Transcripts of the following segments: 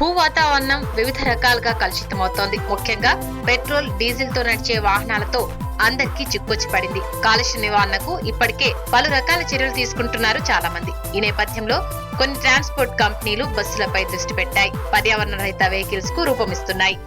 భూ వాతావరణం వివిధ రకాలుగా కలుషితమవుతోంది. ముఖ్యంగా పెట్రోల్ డీజిల్తో నడిచే వాహనాలతో అందరికీ చిక్కొచ్చి పడింది. కాలుష్య నివారణకు ఇప్పటికే పలు రకాల చర్యలు తీసుకుంటున్నారు చాలా మంది ఈ నేపథ్యంలో కొన్ని ట్రాన్స్పోర్ట్ కంపెనీలు బస్సులపై దృష్టి పెట్టాయి. పర్యావరణ రహిత వెహికల్స్కు రూపమిస్తున్నాయి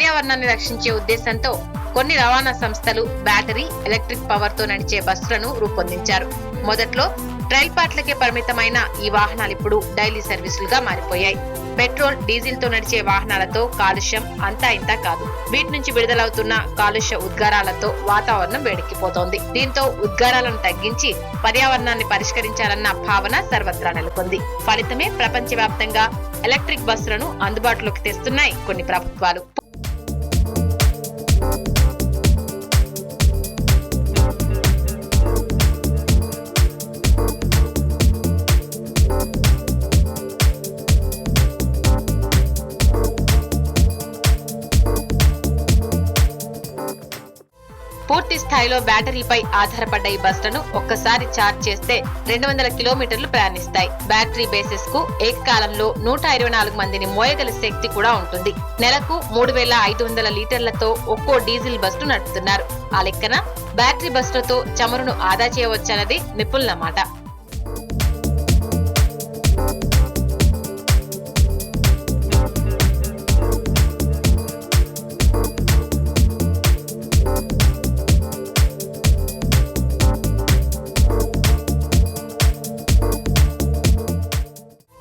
పర్యావరణాన్ని రక్షించే ఉద్దేశంతో కొన్ని రవాణా సంస్థలు బ్యాటరీ ఎలక్ట్రిక్ పవర్తో నడిచే బస్సులను రూపొందించారు. మొదట్లో ట్రైల్ పార్ట్లకే పరిమితమైన ఈ వాహనాలు ఇప్పుడు డైలీ సర్వీసులుగా మారిపోయాయి. పెట్రోల్ డీజిల్తో నడిచే వాహనాలతో కాలుష్యం అంతా ఇంత కాదు. వీటి నుంచి విడుదలవుతున్న కాలుష్య ఉద్గారాలతో వాతావరణం వేడెక్కిపోతోంది. దీంతో ఉద్గారాలను తగ్గించి పర్యావరణాన్ని పరిష్కరించాలన్న భావన సర్వత్రా నెలకొంది. ఫలితమే ప్రపంచవ్యాప్తంగా ఎలక్ట్రిక్ బస్సులను అందుబాటులోకి తెస్తున్నాయి కొన్ని ప్రభుత్వాలు. పూర్తి స్థాయిలో బ్యాటరీపై ఆధారపడ్డ ఈ బస్సులను ఒక్కసారి ఛార్జ్ చేస్తే రెండు వందల కిలోమీటర్లు ప్రయాణిస్తాయి. బ్యాటరీ బేసిస్కు ఏకకాలంలో నూట ఇరవై నాలుగు మందిని మోయగల శక్తి కూడా ఉంటుంది. నెలకు మూడు వేల ఐదు వందల లీటర్లతో ఒక్కో డీజిల్ బస్సును నడుపుతున్నారు. ఆ లెక్కన బ్యాటరీ బస్సులతో చమురును ఆదా చేయవచ్చన్నది నిపుణుల మాట.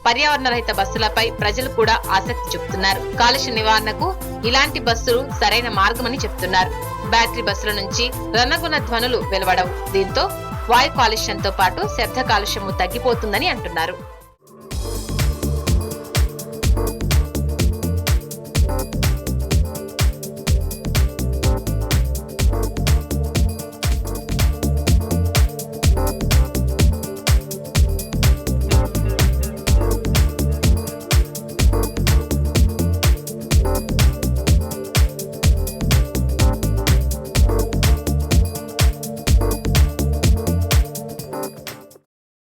పర్యావరణ రహిత బస్సులపై ప్రజలు కూడా ఆసక్తి చూపుతున్నారు. కాలుష్య నివారణకు ఇలాంటి బస్సులు సరైన మార్గమని చెప్తున్నారు. బ్యాటరీ బస్సుల నుంచి రణగుణ ధ్వనులు వెలువడవు. దీంతో వాయు కాలుష్యంతో పాటు శబ్ద కాలుష్యము తగ్గిపోతుందని అంటున్నారు.